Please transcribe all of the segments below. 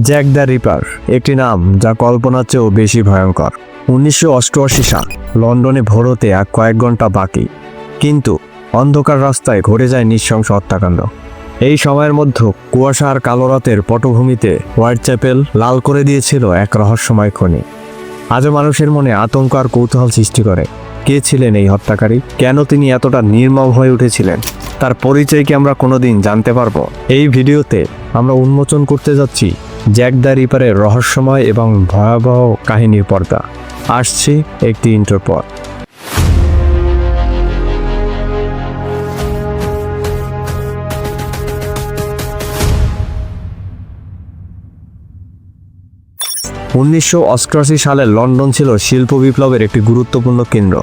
Jack the reaper একটি নাম যা কল্পনার চেয়েও বেশি ভয়ঙ্কর। উনিশশো অষ্টআশি সাল, লন্ডনে ভোরতে আর কয়েক ঘণ্টা বাকি। কিন্তু অন্ধকার রাস্তায় ঘটে যায় নৃশংস হত্যাকাণ্ড। এই সময়ের মধ্যে কুয়াশা আর কালো রাতের পটভূমিতে হোয়াইট চ্যাপেল লাল করে দিয়েছিল এক রহস্যময় খনি। আজও মানুষের মনে আতঙ্ক আর কৌতূহল সৃষ্টি করে। কে ছিলেন এই হত্যাকারী? কেন তিনি এতটা নির্মম হয়ে উঠেছিলেন? তার পরিচয় কি আমরা কোনোদিন জানতে পারব? এই ভিডিওতে আমরা উন্মোচন করতে যাচ্ছি জ্যাক দ্য রিপারের রহস্যময় এবং ভয়াবহ কাহিনীর পর্দা। আসছি একটি ইন্টার পর। উনিশশো অষ্টআশি সালে লন্ডন ছিল শিল্প বিপ্লবের একটি গুরুত্বপূর্ণ কেন্দ্র।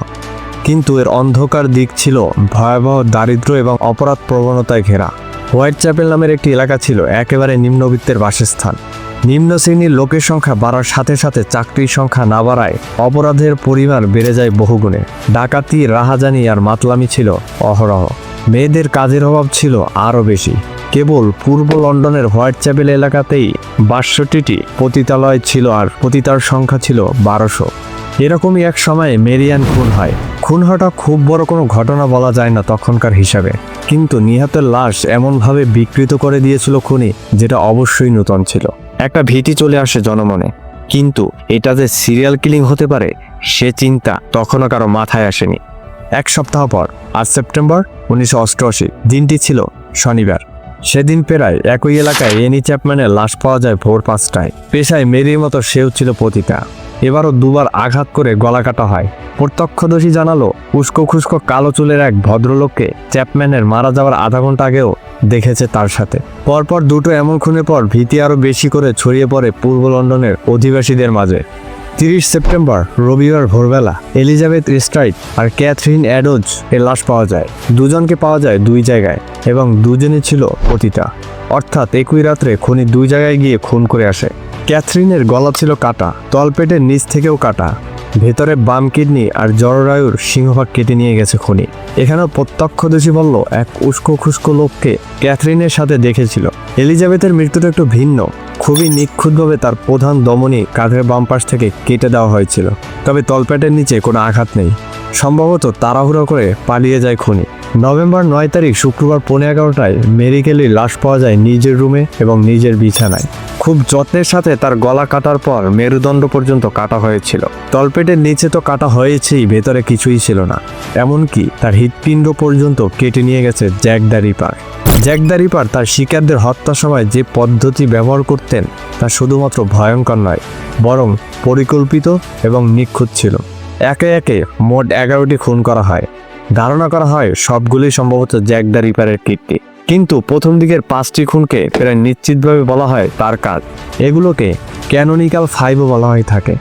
কিন্তু এর অন্ধকার দিক ছিল ভয়াবহ, দারিদ্র্য এবং অপরাধ প্রবণতায় ঘেরা। হোয়াইট চ্যাপেল নামের একটি এলাকা ছিল একেবারে নিম্নবিত্তের বাসস্থান। নিম্ন শ্রেণির লোকের সংখ্যা বাড়ার সাথে সাথে চাকরির সংখ্যা না বাড়ায় অপরাধের পরিমাণ বেড়ে যায় বহুগুণে। ডাকাতি, রাহাজানি আর মাতলামি ছিল অহরহ। মেয়েদের কাজের অভাব ছিল আরও বেশি। কেবল পূর্ব লন্ডনের হোয়াইট চ্যাপেল এলাকাতেই বাষট্টিটি পতিতালয় ছিল আর পতিতার সংখ্যা ছিল বারোশো। এরকমই এক সময়ে মেরিয়ান খুন হয়। খুন হওয়াটা খুব বড় কোনো ঘটনা বলা যায় না তখনকার হিসাবে। কিন্তু নিহতের লাশ এমনভাবে বিকৃত করে দিয়েছিল খুনি, যেটা অবশ্যই নূতন ছিল। একটা ভীতি চলে আসে জনমনে। কিন্তু এটা যে সিরিয়াল কিলিং হতে পারে, সে চিন্তা তখনও কারও মাথায় আসেনি। এক সপ্তাহ পর, আজ সেপ্টেম্বর, উনিশশো অষ্টআশি, দিনটি ছিল শনিবার। সেদিন প্রায় একই এলাকায় এনি চ্যাপম্যানের লাশ পাওয়া যায় ভোর পাঁচটায়। পেশায় মেরির মতো সেও ছিল পতিতা। এবারও দুবার আঘাত করে গলা কাটা হয়। প্রত্যক্ষদর্শী জানালো, উস্কো খুস্কো কালো চুলের এক ভদ্রলোককে চ্যাপম্যানের মারা যাওয়ার আধা ঘণ্টা আগেও দেখেছে তার সাথে। পরপর দুটো এমন খুনের পর ভীতি আরও বেশি করে ছড়িয়ে পড়ে পূর্ব লন্ডনের অধিবাসীদের মাঝে। তিরিশ সেপ্টেম্বর, রবিবার ভোরবেলা, এলিজাবেথ স্ট্রাইট আর ক্যাথরিন অ্যাডোজ এর লাশ পাওয়া যায়। দুজনকে পাওয়া যায় দুই জায়গায় এবং দুজনই ছিল পতিতা। অর্থাৎ একই রাত্রে খুনি দুই জায়গায় গিয়ে খুন করে আসে। ক্যাথরিনের গলা ছিল কাটা তলপেটের নিচ থেকেও কাটা। ভেতরে বাম কিডনি আর জরায়ুর সিংহভাগ কেটে নিয়ে গেছে খুনি। এখানেও প্রত্যক্ষদর্শী বলল, এক উস্কো খুস্কো লোককে ক্যাথরিনের সাথে দেখেছিল। এলিজাবেথের মৃত্যুটা একটু ভিন্ন। খুবই নিখুঁতভাবে তার প্রধান দমনী কাঁধের বাম পাশ থেকে কেটে দেওয়া হয়েছিল। তবে তলপেটের নিচে কোনো আঘাত নেই। সম্ভবত তাড়াহুড়ো করে পালিয়ে যায় খুনি। নভেম্বর নয় তারিখ শুক্রবার পৌনে এগারোটায় মেরি লাশ পাওয়া যায় নিজের রুমে এবং নিজের বিছানায়। খুব যত্নের সাথে তার গলা কাটার পর মেরুদণ্ড পর্যন্ত কাটা হয়েছিল। তলপেটের নিচে তো কাটা হয়েছেই, ভেতরে কিছুই ছিল না। এমনকি তার হৃৎপিণ্ড পর্যন্ত কেটে নিয়ে গেছে Jack the Ripper. Jack the Ripper তার শিকারদের হত্যার সময় যে পদ্ধতি ব্যবহার করতেন তা শুধুমাত্র ভয়ঙ্কর নয়, বরং পরিকল্পিত এবং নিখুঁত ছিল। একে একে মোট এগারোটি খুন করা হয়। ধারণা করা হয় সবগুলি সম্ভবত জ্যাক দ্য রিপারের কীর্তি। কিন্তু প্রথম দিকের পাঁচটি খুনকে প্রায় নিশ্চিতভাবে বলা হয় তার কাজ। এগুলোকে ক্যানোনিক্যাল ফাইভও বলা হয়ে থাকে।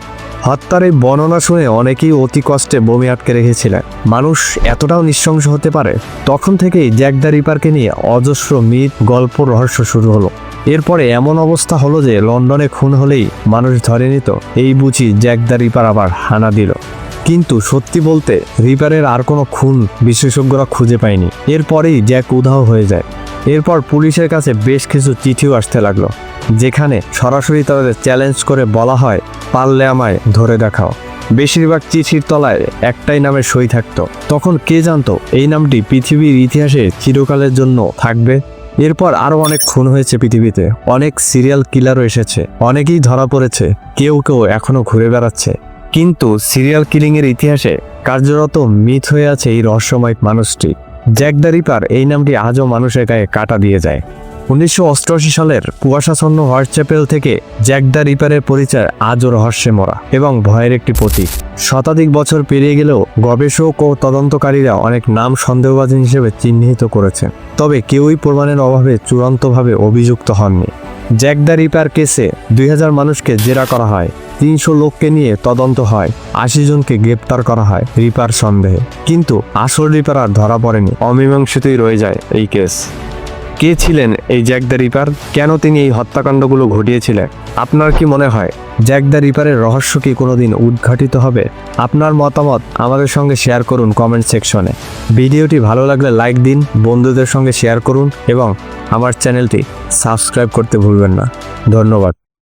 হত্যার এই বর্ণনা শুনে অনেকেই অতি কষ্টে বমি আটকে রেখেছিলেন। মানুষ এতটাও নিঃশংস হতে পারে, তখন থেকেই জ্যাক দ্য রিপারকে নিয়ে অজস্র মিথ, গল্প, রহস্য শুরু হলো। এরপরে এমন অবস্থা হলো যে লন্ডনে খুন হলেই মানুষ ধরে নিত, এই বুঝি জ্যাক দ্য রিপার আবার হানা দিল। কিন্তু সত্যি বলতে রিপারের আর কোনো খুন বিশেষজ্ঞরা খুঁজে পায়নি। এরপরেই জ্যাক উধাও হয়ে যায়। এরপর পুলিশের কাছে বেশ কিছু চিঠিও আসতে লাগল, যেখানে সরাসরি তাদের চ্যালেঞ্জ করে বলা হয়, পারলে আমায় ধরে দেখাও। বেশিরভাগ চিঠির তলায় একটাই নামে সই থাকতো। তখন কে জানতো এই নামটি পৃথিবীর ইতিহাসে চিরকালের জন্য থাকবে? এরপর আরও অনেক খুন হয়েছে পৃথিবীতে। অনেক সিরিয়াল কিলারও এসেছে। অনেকেই ধরা পড়েছে। কেউ কেউ এখনও ঘুরে বেড়াচ্ছে। কিন্তু সিরিয়াল কিলিংয়ের ইতিহাসে কার্যরত মিথ হয়ে আছে এই রহস্যময় মানুষটি। জ্যাক দ্য রিপার এই নামটি আজও মানুষের গায়ে কাটা দিয়ে যায়। উনিশশো অষ্টআশি সালের কুয়াশাচ্ছন্ন হোয়াটসঅ্যাপেল থেকে জ্যাক দ্য রিপারের পরিচয় আজও রহস্যে মরা এবং ভয়ের একটি প্রতীক। শতাধিক বছর পেরিয়ে গেলেও গবেষক ও তদন্তকারীরা অনেক নাম সন্দেহবাদী হিসেবে চিহ্নিত করেছেন তবে কেউই প্রমাণের অভাবে চূড়ান্তভাবে অভিযুক্ত হননি। জ্যাক দ্য রিপার কেসে দুই হাজার মানুষকে জেরা করা হয়। তিনশো লোককে নিয়ে তদন্ত হয়। আশি জনকে গ্রেপ্তার করা হয় রিপার সন্দেহে। কিন্তু আসল রিপার আর ধরা পড়েনি। অমীমাংসিতই রয়ে যায় এই কেস। কে ছিলেন এই জ্যাক দ্য রিপার? কেন তিনি এই হত্যাকাণ্ডগুলো ঘটিয়েছিলেন? আপনার কি মনে হয় জ্যাক দ্য রিপারের রহস্য কি কোনোদিন উদ্ঘাটিত হবে? আপনার মতামত আমাদের সঙ্গে শেয়ার করুন কমেন্ট সেকশনে। ভিডিওটি ভালো লাগলে লাইক দিন, বন্ধুদের সঙ্গে শেয়ার করুন এবং আমার চ্যানেলটি সাবস্ক্রাইব করতে ভুলবেন না। ধন্যবাদ।